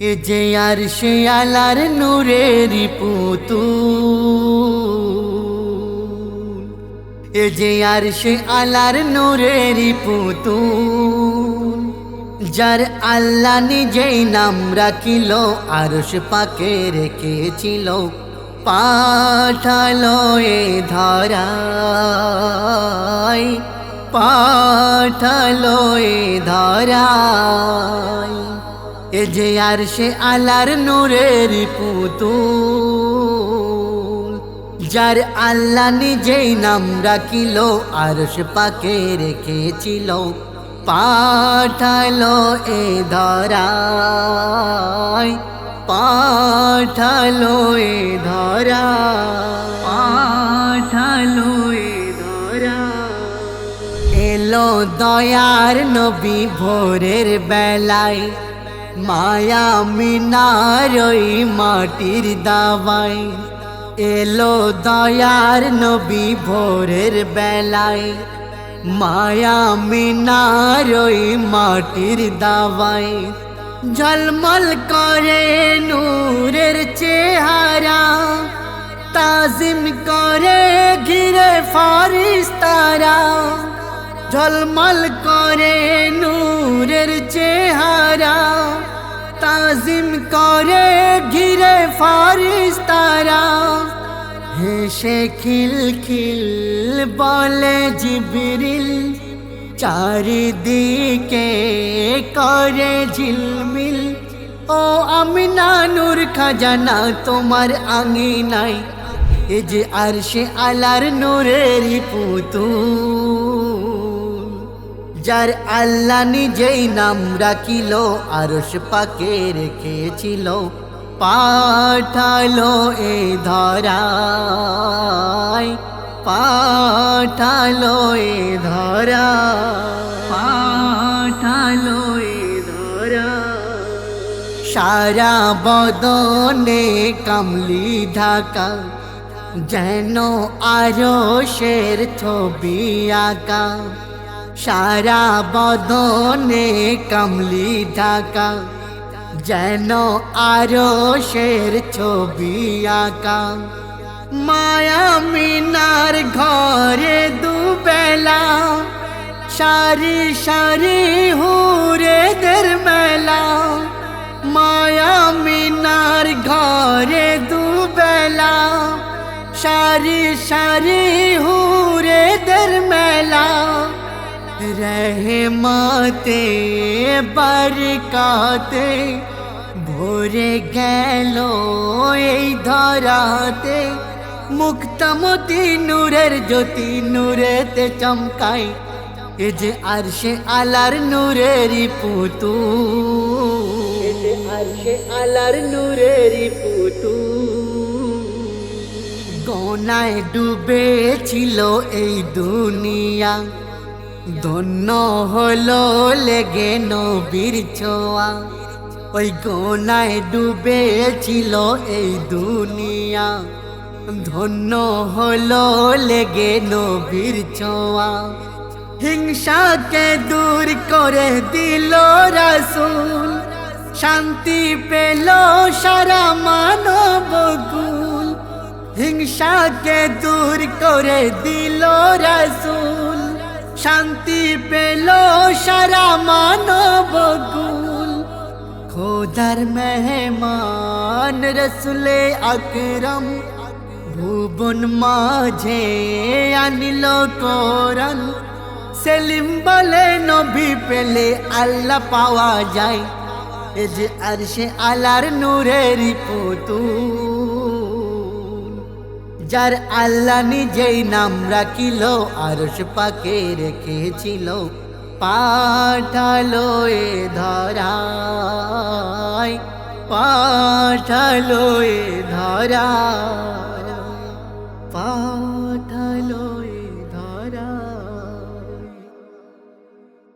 এ যে আর সে আলার নূরেরই পুতু এ যে আর সে আলার নূরেরই পুতু যার আল্লাহ নিজেই নাম রাখিল, আরশ পাকে রেখেছিল, পাঠালো এ ধরায়, পাঠালো এ ধরায়। এ যে আর সে আলার নূরের পুতুল, যার আল্লাহ নিজেই নাম রাখিল আর সে পাকে রেখেছিল, পাঠালো এ ধরায়, পাঠালো এ ধরা পাঠালো এ ধরা এলো দয়ার নবী ভোরের বেলায় মায়া মিনার ওই মাটির দাবাই এলো দয়ার নবী ভোরের বেলায়। মায়া মিনার ওই মাটির দাবাই ঝলমল করে নূরের চেহারা। তাজিম করে ঘিরে ফারিস্তারা। ঝলমল করে নূরের চেহারা তাজিম করে ঘিরে ফারিস্তারা। হেসে খিল খিল বলে জিবরিল, চারিদিকে করে ঝিলমিল। ও আমি নানুর খাজানা, তোমার আঙিনাই এ যে আর সে আলার নূরেরই পুতুল। যার আল্লাহ নিজেই নাম রাখিল, আরশ পাকে রেখেছিল, পাঠালো এ ধরায়, পাঠালো এ ধরা পাঠালো এ ধরা সারা বদনে কামলি ঢাকা, যেন আরও শের ছবি আঁকা। সারা বদনে কামলি ঢাকা, যেন আরও শের ছবি আঁকা। মায়া মিনার ঘরে দুবেলা, সারি সারি হুরে দের মেলা। মায়া মিনার ঘরে দুবেলা, সারি সারি হুরে রহমতে বরকাতে ভরে গেল এই ধরাতে মুক্তমতি নূরের জ্যোতি নূরেতে চমকাই এ যে আর সে আলার নূরেরই পুতু আর সে আলার নূরেরই পুতু গনায় ডুবেছিল এই দুনিয়া ধন্য হলো লেগে নবীর ছোঁয়া। ওই গোনায় ডুবেছিল এই দুনিয়া। ধন্য হলো লেগে নবীর ছোঁয়া। হিংসাকে দূর করে দিল রাসুল। শান্তি পেল সারা মানব কুল। হিংসাকে দূর করে দিল রাসুল। শান্তি পেল সারা মানব কুল খোদার মেহমান রসুলে আকরম, ভুবন মাঝে আনিল কোরআন। সেলিম বলে, নবী পেলে আল্লাহ পাওয়া যায়। এ যে আর সে আলার নূরের পুতুল। যার আল্লাহ নিজেই নাম রাখিল আরস পাকে রেখেছিল, পাঠালো এ ধরায়, পাঠালো এ ধরা পা